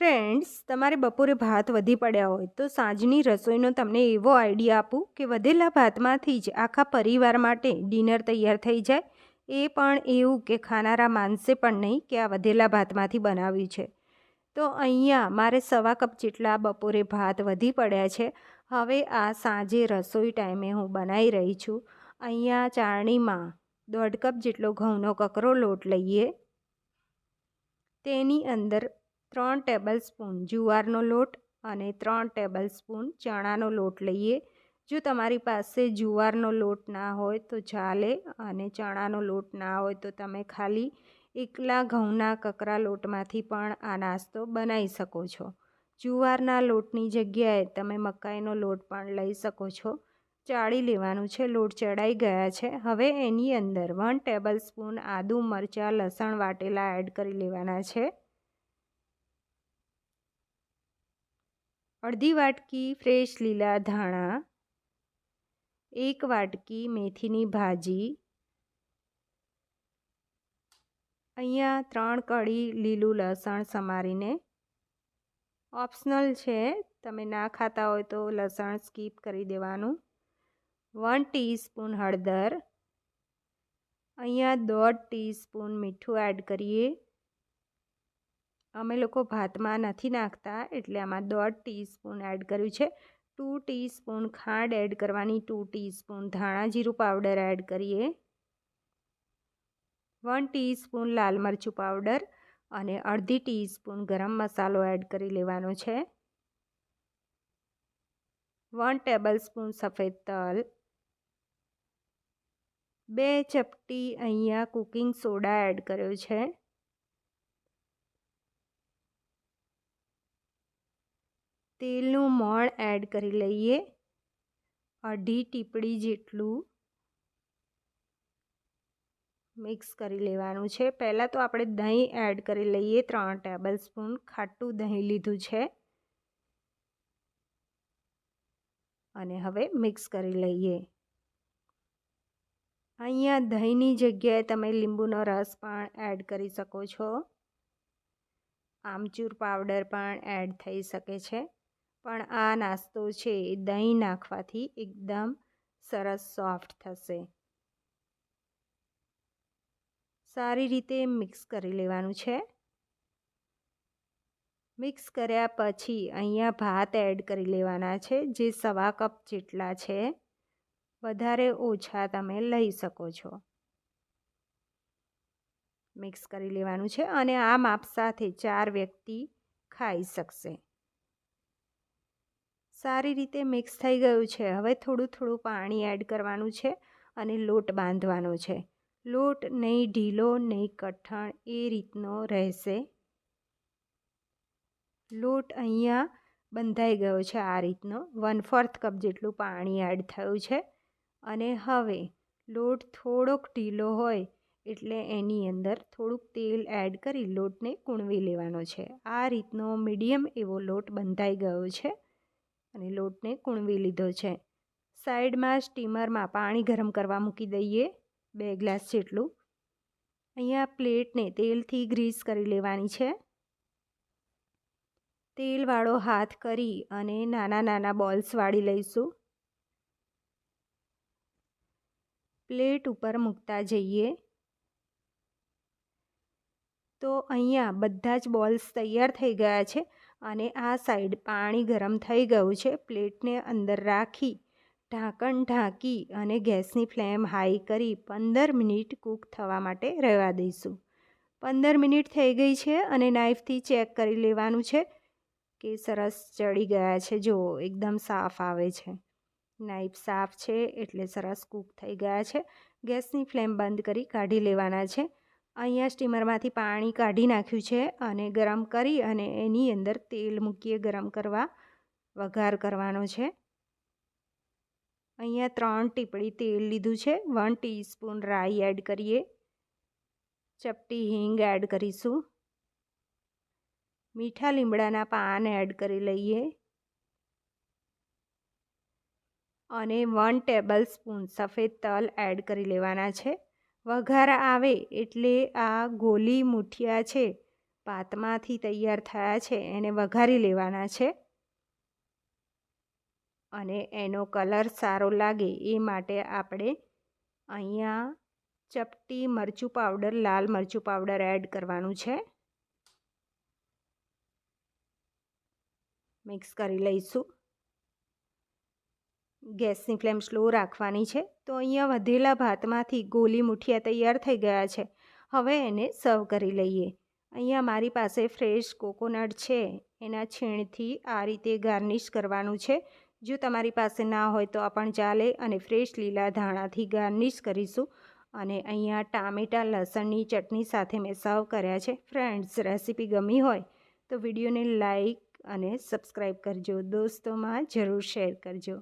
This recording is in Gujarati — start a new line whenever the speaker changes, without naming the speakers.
ફ્રેન્ડ્સ તમારે બપોરે ભાત વધી પડ્યા હોય તો સાંજની રસોઈનો તમને એવો આઈડિયા આપું કે વધેલા ભાતમાંથી જ આખા પરિવાર માટે ડિનર તૈયાર થઈ જાય. એ પણ એવું કે ખાનારા માનસે પણ નહીં કે આ વધેલા ભાતમાંથી બનાવ્યું છે. તો અહીંયા મારે સવા કપ જેટલા બપોરે ભાત વધી પડ્યા છે. હવે આ સાંજે રસોઈ ટાઈમે હું બનાવી રહી છું. અહીંયા ચાળણીમાં દોઢ કપ જેટલો ઘઉંનો કકરો લોટ લઈએ. તેની અંદર ત્રણ ટેબલ સ્પૂન જુવારનો લોટ અને ત્રણ ટેબલ સ્પૂન ચણાનો લોટ લઈએ. જો તમારી પાસે જુવારનો લોટ ના હોય તો ચાલે અને ચણાનો લોટ ના હોય તો તમે ખાલી એકલા ઘઉંના કકરા લોટમાંથી પણ આ નાસ્તો બનાવી શકો છો. જુવારના લોટની જગ્યાએ તમે મકાઈનો લોટ પણ લઈ શકો છો. ચાળી લેવાનું છે, લોટ ચડાઈ ગયા છે. હવે એની અંદર વન ટેબલ સ્પૂન આદું મરચાં, લસણ વાટેલા એડ કરી લેવાના છે. અડધી વાટકી ફ્રેશ લીલા ધાણા, એક વાટકી મેથીની ભાજી, અહીંયા ત્રણ કળી લીલું લસણ સમારીને. ઓપ્શનલ છે, તમે ના ખાતા હોય તો લસણ સ્કીપ કરી દેવાનું. વન ટીસ્પૂન હળદર, અહીંયા દોઢ ટીસ્પૂન મીઠું એડ કરીએ. અમે લોકો ભાતમાં નથી નાખતા, એટલે આમાં દોઢ ટીસ્પૂન એડ કર્યું છે. ટુ ટીસ્પૂન ખાંડ એડ કરવાની, ટુ ટીસ્પૂન ધાણા જીરું પાવડર એડ કરીએ. વન ટીસ્પૂન લાલ મરચું પાવડર અને અડધી ટીસ્પૂન ગરમ મસાલો એડ કરી લેવાનો છે. વન ટેબલ સ્પૂન સફેદ તલ. બે ચપટી અહીંયા કુકિંગ સોડા એડ કર્યો છે. તેલનું મોણ એડ કરી લઈએ. અઢી ટીપડી જેટલું મિક્સ કરી લેવાનું છે. પહેલાં તો આપણે દહીં એડ કરી લઈએ, ત્રણ ટેબલ સ્પૂન. ખાટું દહીં લીધું છે. અને હવે મિક્સ કરી લઈએ. અહીંયા દહીંની જગ્યાએ તમે લીંબુનો રસ પણ એડ કરી શકો છો. આમચૂર પાવડર પણ એડ થઈ શકે છે. પણ આ નાસ્તો છે એ દહીં નાખવાથી એકદમ સરસ સોફ્ટ થશે. સારી રીતે મિક્સ કરી લેવાનું છે. મિક્સ કર્યા પછી અહીંયા ભાત એડ કરી લેવાના છે, જે સવા કપ જેટલા છે. વધારે ઓછા તમે લઈ શકો છો. મિક્સ કરી લેવાનું છે અને આ માપ સાથે ચાર વ્યક્તિ ખાઈ શકશે. સારી રીતે મિક્સ થઈ ગયું છે. હવે થોડું થોડું પાણી એડ કરવાનું છે અને લોટ બાંધવાનો છે. લોટ નહીં ઢીલો નહીં કઠણ એ રીતનો રહેશે. લોટ અહીંયા બંધાઈ ગયો છે આ રીતનો. વન ફોર્થ કપ જેટલું પાણી એડ થયું છે. અને હવે લોટ થોડોક ઢીલો હોય એટલે એની અંદર થોડુંક તેલ એડ કરી લોટને કૂણવી લેવાનો છે. આ રીતનો મીડિયમ એવો લોટ બંધાઈ ગયો છે. અને લોટને કૂણવી લીધો છે. સાઈડમાં સ્ટીમરમાં પાણી ગરમ કરવા મૂકી દઈએ, બે ગ્લાસ જેટલું. અહીંયા પ્લેટને તેલથી ગ્રીસ કરી લેવાની છે. તેલવાળો હાથ કરી અને નાના નાના બોલ્સ વાળી લઈશું. પ્લેટ ઉપર મૂકતા જઈએ. તો અહીંયા બધા જ બોલ્સ તૈયાર થઈ ગયા છે. અને આ સાઈડ પાણી ગરમ થઈ ગયું છે. પ્લેટને અંદર રાખી, ઢાંકણ ઢાંકી અને ગેસની ફ્લેમ હાઈ કરી પંદર મિનિટ કૂક થવા માટે રહેવા દઈશું. પંદર મિનિટ થઈ ગઈ છે અને નાઈફથી ચેક કરી લેવાનું છે કે સરસ ચડી ગયા છે. જો, એકદમ સાફ આવે છે. નાઈફ સાફ છે એટલે સરસ કૂક થઈ ગયા છે. ગેસની ફ્લેમ બંધ કરી કાઢી લેવાના છે. અહીંયા સ્ટીમરમાંથી પાણી કાઢી નાખ્યું છે અને ગરમ કરી અને એની અંદર તેલ મૂકીએ ગરમ કરવા, વઘાર કરવાનો છે. અહીંયા ત્રણ ટીપડી તેલ લીધું છે. વન ટીસ્પૂન રાઈ એડ કરીએ. ચપટી હિંગ એડ કરીશું. મીઠા લીમડાના પાન એડ કરી લઈએ. અને વન ટેબલ સ્પૂન સફેદ તલ એડ કરી લેવાના છે. વઘાર આવે એટલે આ ગોલી મૂઠિયા છે, પાતમાંથી તૈયાર થયા છે, એને વઘારી લેવાના છે. અને એનો કલર સારો લાગે એ માટે આપણે અહીંયા ચપટી મરચું પાવડર, લાલ મરચું પાવડર એડ કરવાનું છે. મિક્સ કરી લઈશું. ગેસની ફ્લેમ સ્લો રાખવાની છે. તો અહીંયા વધેલા ભાતમાંથી ગોલી મુઠિયા તૈયાર થઈ ગયા છે. હવે એને સર્વ કરી લઈએ. અહીંયા મારી પાસે ફ્રેશ કોકોનટ છે. એના છીણથી આ રીતે ગાર્નિશ કરવાનું છે. જો તમારી પાસે ના હોય તો આપણ પણ ચાલે અને ફ્રેશ લીલા ધાણાથી ગાર્નિશ કરીશું. અને અહીંયા ટામેટાં, લસણની ચટણી સાથે મેં સર્વ કર્યા છે. ફ્રેન્ડ્સ, રેસીપી ગમી હોય તો વિડીયોને લાઈક અને સબસ્ક્રાઈબ કરજો. દોસ્તોમાં જરૂર શેર કરજો.